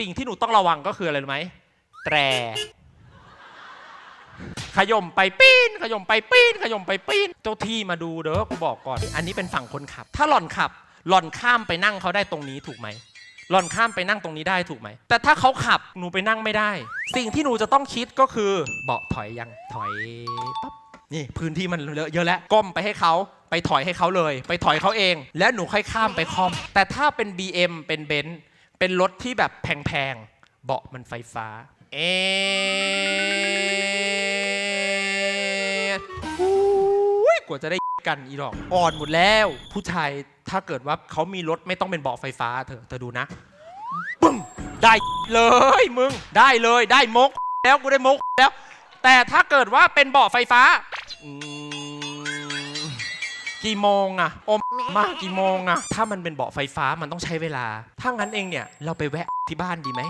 สิ่งที่หนูต้องระวังก็คืออะไรรู้ไหมแตร ขยมไปปีนขยมไปปีนขยมไปปีนเจ้าที่มาดูเด้อกูบอกก่อน อันนี้เป็นฝั่งคนขับ ถ้าหล่อนขับ หล่อนข้ามไปนั่งเขาได้ตรงนี้ถูกไหมหล่อนข้ามไปนั่งตรงนี้ได้ถูกไหม แต่ถ้าเขาขับหนูไปนั่งไม่ได้ สิ่งที่หนูจะต้องคิดก็คือเบาะถอยยังถอยปั๊บนี่พื้นที่มันเลอะเยอะแล้วก้มไปให้เขาไปถอยให้เขาเลย ไปถอยเขาเอง แล้วหนูค่อยข้ามไปคอม แต่ถ้าเป็น BM เป็นเบนซ์ เป็นรถที่แบบแพงๆ เบาะมันไฟฟ้า เอ๊ะอุ้ยกว่าจะได้กันอีดอก อ่อนหมดแล้ว ผู้ชายถ้าเกิดว่าเขามีรถไม่ต้องเป็นเบาะไฟฟ้าเธอเธอดูนะปึ้งได้เลยมึง ได้เลยได้มก แล้วกูได้มกแล้ว แต่ถ้าเกิดว่าเป็นเบาะไฟฟ้าอืม กี่โมงอะอมมากี่โมงอะถ้ามันเป็นเบาะไฟฟ้ามันต้องใช้เวลา ถ้างั้นเองเนี่ย เราไปแวะที่บ้านดีไหม